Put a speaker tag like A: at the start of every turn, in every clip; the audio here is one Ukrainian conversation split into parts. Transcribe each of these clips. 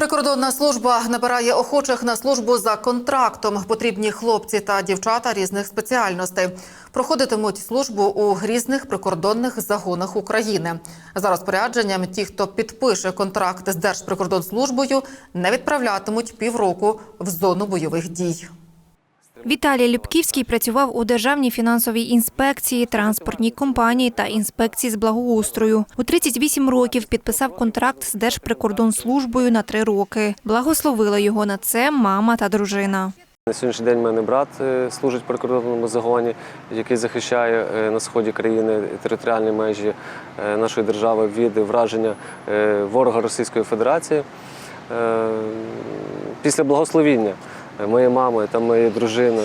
A: Прикордонна служба набирає охочих на службу за контрактом. Потрібні хлопці та дівчата різних спеціальностей. Проходитимуть службу у різних прикордонних загонах України. За розпорядженням, ті, хто підпише контракт з Держприкордонслужбою, не відправлятимуть півроку в зону бойових дій.
B: Віталій Любківський працював у Державній фінансовій інспекції, транспортній компанії та інспекції з благоустрою. У 38 років підписав контракт з Держприкордонслужбою на три роки. Благословила його на це мама та дружина.
C: На сьогоднішній день в мене брат е, служить в прикордонному загоні, який захищає е, на сході країни територіальні межі е, нашої держави від враження ворога Російської Федерації. Після благословіння моєї мами та моєї дружини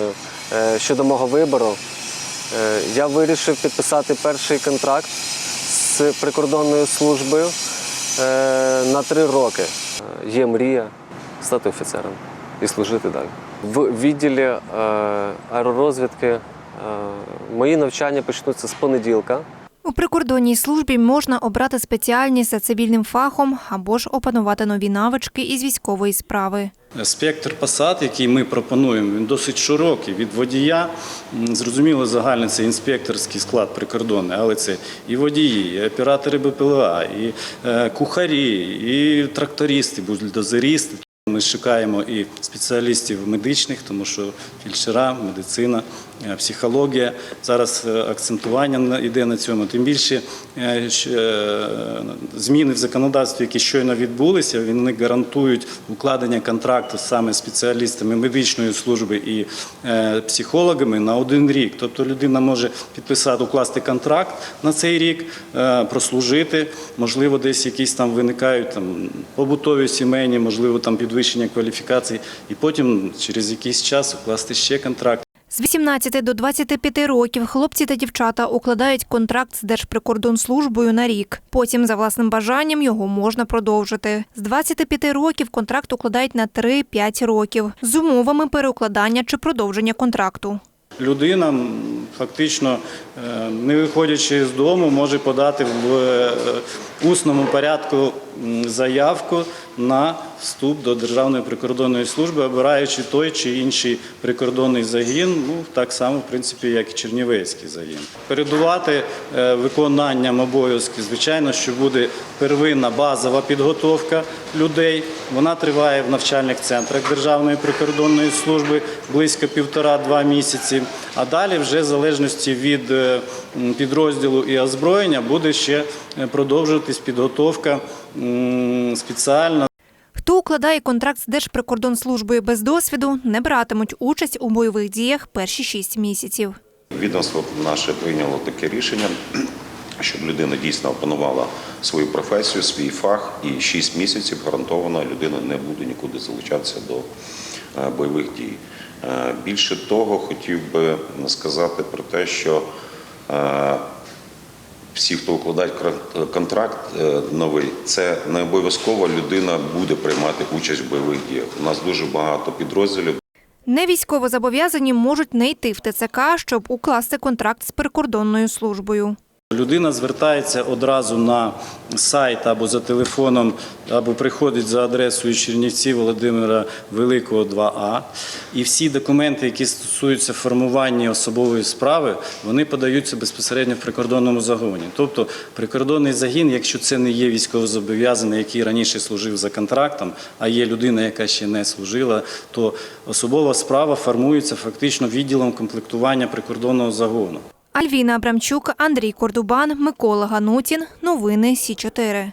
C: е, щодо мого вибору, е, я вирішив підписати перший контракт з прикордонною службою е, на три роки. Є мрія стати офіцером і служити далі. В відділі аеророзвідки мої навчання почнуться з понеділка.
B: У прикордонній службі можна обрати спеціальність за цивільним фахом або ж опанувати нові навички із військової справи.
D: Спектр посад, який ми пропонуємо, він досить широкий. Від водія, зрозуміло, загально це інспекторський склад прикордонний, але це і водії, і оператори БПЛА, і е, кухарі, і трактористи, бульдозеристи. Ми шукаємо і спеціалістів медичних, тому що фельдшера, медицина, е, психологія. Зараз е, акцентування йде на цьому. Тим більше е, зміни в законодавстві, які щойно відбулися, вони гарантують укладення контракту саме спеціалістами медичної служби і психологами на один рік. Тобто людина може підписати, укласти контракт на цей рік, прослужити. Можливо, десь якісь там виникають там побутові сімейні, можливо, там підвищення кваліфікації, і потім через якийсь час укласти ще контракт.
B: З 18 до 25 років хлопці та дівчата укладають контракт з Держприкордонслужбою на рік. Потім, за власним бажанням, його можна продовжити. З 25 років контракт укладають на 3-5 років з умовами переукладання чи продовження контракту.
D: Людина фактично, е, не виходячи з дому, може подати в е, усному порядку заявку на вступ до Державної прикордонної служби, обираючи той чи інший прикордонний загін, ну так само, в принципі, як і Чернівецький загін. Передувати е, виконанням обов'язків, звичайно, що буде первинна базова підготовка людей. Вона триває в навчальних центрах Державної прикордонної служби близько півтора-два місяці. А далі, вже в залежності від е, підрозділу і озброєння, буде ще е, продовжуватись підготовка м, спеціальна.
B: Хто укладає контракт з Держприкордонслужбою без досвіду, не братимуть участь у бойових діях перші 6 місяців.
E: Відомство наше прийняло таке рішення, щоб людина дійсно опанувала свою професію, свій фах, і 6 місяців гарантовано людина не буде нікуди залучатися до е, бойових дій. Е, Більше того, хотів би сказати про те, що е, всі, хто укладає контракт е, новий, це не обов'язково людина буде приймати участь в бойових діях. У нас дуже багато підрозділів.
B: Невійськово зобов'язані можуть не йти в ТЦК, щоб укласти контракт з прикордонною службою.
D: Людина звертається одразу на сайт або за телефоном, або приходить за адресою Чернівці Володимира Великого 2А. І всі документи, які стосуються формування особової справи, вони подаються безпосередньо в прикордонному загоні. Тобто прикордонний загін, якщо це не є військовозобов'язаний, який раніше служив за контрактом, а є людина, яка ще не служила, то особова справа формується фактично відділом комплектування прикордонного загону.
B: Альвіна Абрамчук, Андрій Кордубан, Микола Ганутін. Новини Сі 4